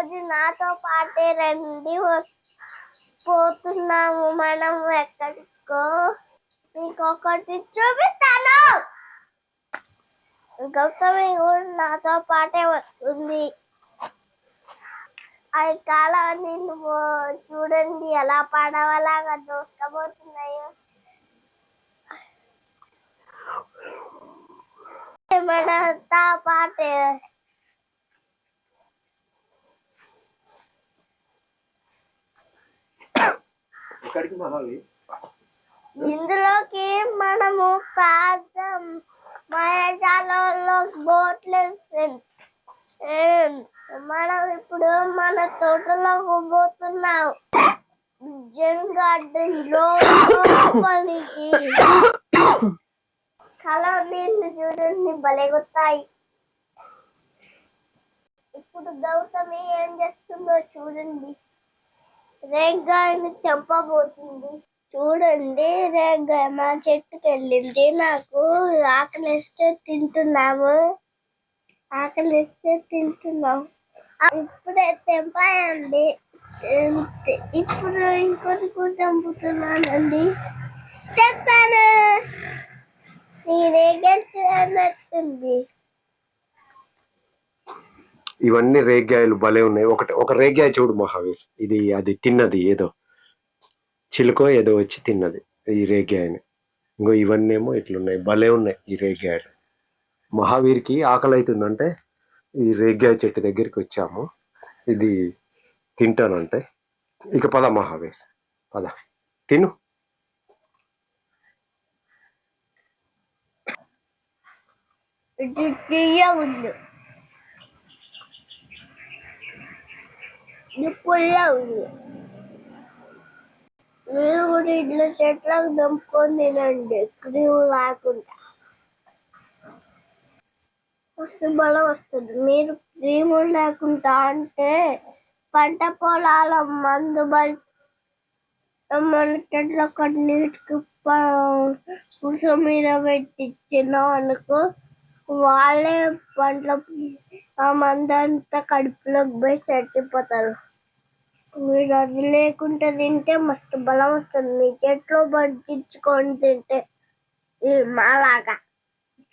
రోజు నాతో పాటే రండి. పోతున్నాము మనం ఎక్కడికో. ఇంకొకటి చూపిస్తాను. గౌతమి కూడా నాతో పాటే వస్తుంది. అది చాలా నిన్ను చూడండి ఎలా పడవలాగా దూసుకపోతున్నాయో మనతో పాటే ఎక్కడికి మహావి ఇందులోకి మనము పెద్ద మాయాజాలంలో బోట్లు మనం ఇప్పుడు మన తోటలోకి పోతున్నాం. జన్ గార్డెన్ లోపలికి. కలర్ నీళ్ళు చూడండి బలెగుతాయి ఇప్పుడు గౌతమి ఏం చేస్తుందో చూడండి. రేగ్గాయని చంపబోతుంది చూడండి రేగ్గాయ మా చెట్టుకి వెళ్ళింది నాకు ఆకలిస్తే తింటున్నాము. ఆకలిస్తే తింటున్నాం ఆ, ఇప్పుడే తెంపాయండి. ఇప్పుడు ఇంకోటి కూడా చంపుతున్నానండి చెప్పాను ఈ రేగెట్టినట్టుంది ఇవన్నీ రేగ్గాయలు భలే ఉన్నాయి. ఒకటి ఒక రేగ్గాయ చూడు మహావీర్. ఇది అది తిన్నది ఏదో. చిలుకో ఏదో వచ్చి తిన్నది ఈ రేగ్గాయని ఇంకో ఇవన్నీ ఏమో ఇట్లున్నాయి. భలే ఉన్నాయి ఈ రేగ్గాయలు మహావీర్కి ఆకలి అవుతుందంటే ఈ రేగ్గాయ చెట్టు దగ్గరికి వచ్చాము. ఇది తింటానంటే. ఇక పద మహావీర్. పద. తిను. ఇది తీయగుండు ఉంది మీరు కూడా ఇట్లా చెట్లకు దంపుకొని తినండి. క్రీమ్ లేకుండా. మస్తు బలం వస్తుంది. మీరు క్రీము లేకుండా అంటే పంట పొలాల మందు బలి మన చెట్లకు నీటికి పురుష మీద పెట్టి అనుకో వాళ్ళే పంటల ఆ మందంతా కడుపులోకి పోయి చచ్చిపోతారు. మీరు అది లేకుండా తింటే మస్తు బలం వస్తుంది. మీ చెట్లో పట్టించుకొని తింటే మాలాగా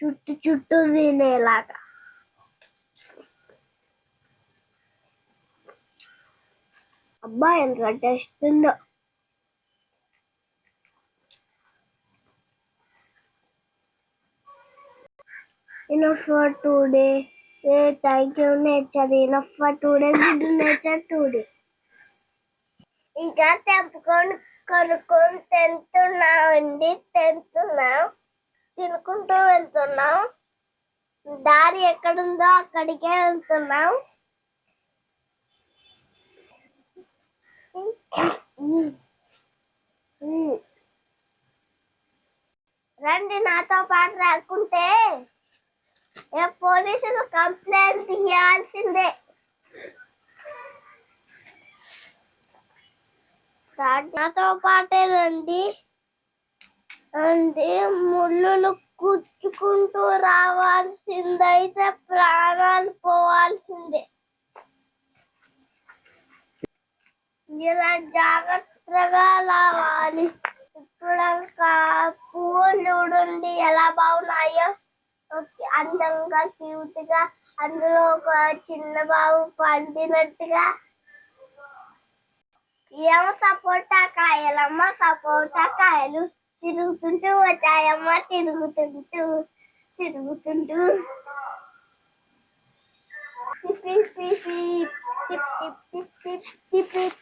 చుట్టూ చుట్టూ తినేలాగా. అబ్బా ఎంత టేస్ట్ ఉందో. Enough for today. Say thank you nature. Enough for today. Good nature today. ఇంకా తెంపుకొని కొనుక్కొని తింటున్నామండి తింటున్నాం తినుకుంటూ వెళ్తున్నాం దారి ఎక్కడుందో అక్కడికే వెళ్తున్నాం రండి నాతో పాటు రాకుంటే ఏ పోలీసులు కంప్లైంట్ ఇవ్వాల్సిందే నాతో పాటే రండి అంటే ముళ్ళు కుచ్చుకుంటూ రావాల్సిందైతే ప్రాణాలు పోవాల్సిందే ఇలా జాగ్రత్తగా రావాలి ఇప్పుడు పువ్వులు చూడండి ఎలా బాగున్నాయో అందంగా క్యూట్ గా అందులో ఒక చిన్న బాబు పండినట్టుగా ఏమో సపోటా కాయలమ్మ సపోటా కాయలు తిరుగుతుంటూ వచ్చాయమ్మ తిరుగుతుంటూ తిరుగుతుంటూ tip tip tip tip tip tip tip